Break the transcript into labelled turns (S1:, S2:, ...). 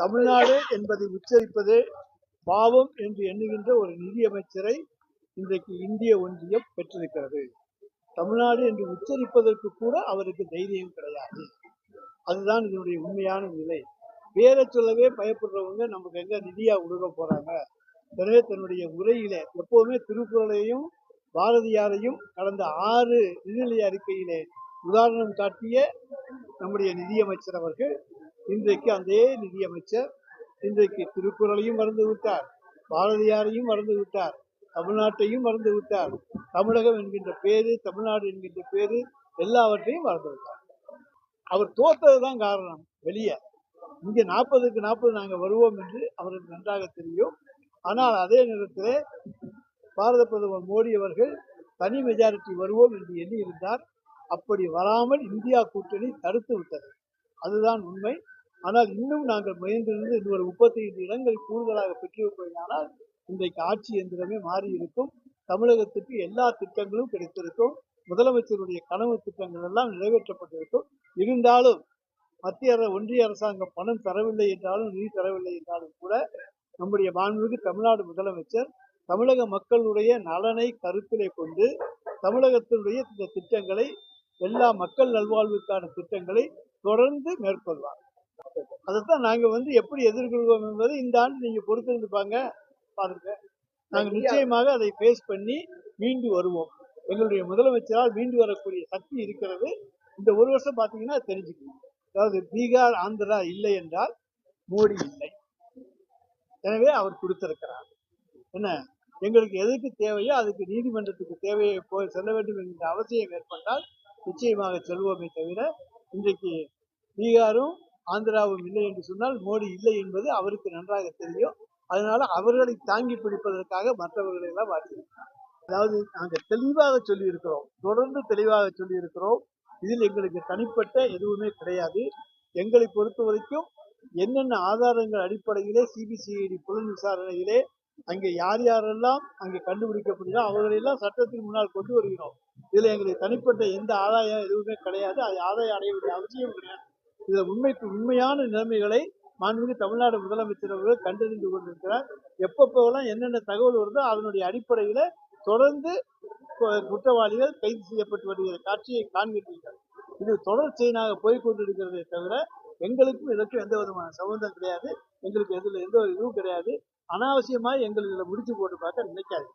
S1: தமிழ்நாடு என்பதை உச்சரிப்பது பாவம் என்று எண்ணுகின்ற ஒரு நிதியமைச்சரை இன்றைக்கு இந்திய ஒன்றியம் பெற்றிருக்கிறது. தமிழ்நாடு என்று உச்சரிப்பதற்கு கூட அவருக்கு தைரியம் கிடையாது. அதுதான் இதனுடைய உண்மையான நிலை. பேரை சொல்லவே பயப்படுறவங்க நமக்கு எங்க நிதியா கொடுக்க போறாங்க? எனவே தன்னுடைய உரையிலே எப்போதுமே திருக்குறளையும் பாரதியாரையும் கடந்த ஆறு நிதிநிலை அறிக்கையிலே உதாரணம் காட்டிய நம்முடைய நிதியமைச்சர் அவர்கள் இன்றைக்கு அதே நிதியமைச்சர் இன்றைக்கு திருக்குறளையும் மறந்து விட்டார் பாரதியாரையும் மறந்து விட்டார் தமிழ்நாட்டையும் மறந்து விட்டார் தமிழகம் என்கின்ற பேரு தமிழ்நாடு என்கின்ற பேரு எல்லாவற்றையும் மறந்து விட்டார் அவர் தோத்ததுதான் காரணம் வெளியே. இங்கே நாற்பதுக்கு நாற்பது நாங்கள் வருவோம் என்று அவருக்கு நன்றாக தெரியும். ஆனால் அதே நேரத்தில் பாரத பிரதமர் மோடி அவர்கள் தனி மெஜாரிட்டி வருவோம் என்று எண்ணி இருந்தார் அப்படி வராமல் இந்தியா கூட்டணி தடுத்து விட்டது. அதுதான் உண்மை. ஆனால் இன்னும் நாங்கள் முயன்றிருந்து இன்னொரு முப்பத்தி ஐந்து இடங்கள் கூடுதலாக பெற்றிருப்பதனால் இன்றைக்கு ஆட்சி எந்திரமே மாறி இருக்கும் தமிழகத்துக்கு எல்லா திட்டங்களும் கிடைத்திருக்கும். முதலமைச்சருடைய கனவு திட்டங்கள் எல்லாம் நிறைவேற்றப்பட்டிருக்கும். இருந்தாலும் மத்திய ஒன்றிய அரசாங்கம் பணம் தரவில்லை என்றாலும் நிதி தரவில்லை என்றாலும் கூட நம்முடைய மாண்புமிகு தமிழ்நாடு முதலமைச்சர் தமிழக மக்களுடைய நலனை கருத்திலே கொண்டு தமிழகத்தினுடைய இந்த திட்டங்களை எல்லா மக்கள் நல்வாழ்வுக்கான திட்டங்களை தொடர்ந்து மேற்கொள்வார். அதைத்தான் நாங்க வந்து எப்படி எதிர்கொள்வோம் என்பதை இந்த ஆண்டு நீங்க பொறுத்திருந்துப்பாங்க பாருங்க. நாங்க நிச்சயமாக அதை ஃபேஸ் பண்ணி மீண்டு வருவோம். எங்களுடைய முதலமைச்சரால் மீண்டு வரக்கூடிய சக்தி இருக்கிறது. இந்த ஒரு வருஷம் பாத்தீங்கன்னா தெரிஞ்சுக்கணும். அதாவது பீகார் ஆந்திரா இல்லை என்றால் மோடி இல்லை. எனவே அவர் கொடுத்திருக்கிறார். என்ன? எங்களுக்கு எதுக்கு தேவையோ அதுக்கு நீதிமன்றத்துக்கு தேவையை போய் செல்ல வேண்டும் என்கிற அவசியம் ஏற்பட்டால் நிச்சயமாக செல்வோமே தவிர இன்றைக்கு பீகாரும் ஆந்திராவும் இல்லை என்று சொன்னால் மோடி இல்லை என்பது அவருக்கு நன்றாக தெரியும். அதனால அவர்களை தாங்கி பிடிப்பதற்காக மற்றவர்களை எல்லாம் மாற்றியிருக்கிறார் அதாவது நாங்கள் தெளிவாக சொல்லியிருக்கிறோம். தொடர்ந்து தெளிவாக சொல்லியிருக்கிறோம். இதில் எங்களுக்கு தனிப்பட்ட எதுவுமே கிடையாது. எங்களை பொறுத்த வரைக்கும் என்னென்ன ஆதாரங்கள் அடிப்படையிலே சிபிசிஐடி புலன் விசாரணையிலே அங்கே யார் யாரெல்லாம் அங்கே கண்டுபிடிக்கப்படுகிறோ அவர்களெல்லாம் சட்டத்தின் முன்னால் கொண்டு வருகிறோம். இதில் எங்களுக்கு தனிப்பட்ட எந்த ஆதாயம் எதுவுமே கிடையாது. அது ஆதாயம் அடைய வேண்டிய அவசியம் கிடையாது. இதில் உண்மைக்கு உண்மையான நிலைமைகளை மாண்புமிகு தமிழ்நாடு முதலமைச்சர் அவர்கள் கண்டறிந்து கொண்டிருக்கிறார். எப்பப்போலாம் என்னென்ன தகவல் வருதோ அதனுடைய அடிப்படையில் தொடர்ந்து குற்றவாளிகள் கைது செய்யப்பட்டு வருகிற காட்சியை காண்கிறீர்கள் இது தொடர் செயலாக போய் தவிர எங்களுக்கும் இதற்கும் எந்த விதமான சம்பந்தம் கிடையாது. எங்களுக்கு எதில் எந்த ஒரு இதுவும் கிடையாது. அனாவசியமாக எங்களுக்கு இதில் முடிச்சு போட்டு பார்க்க நினைக்காது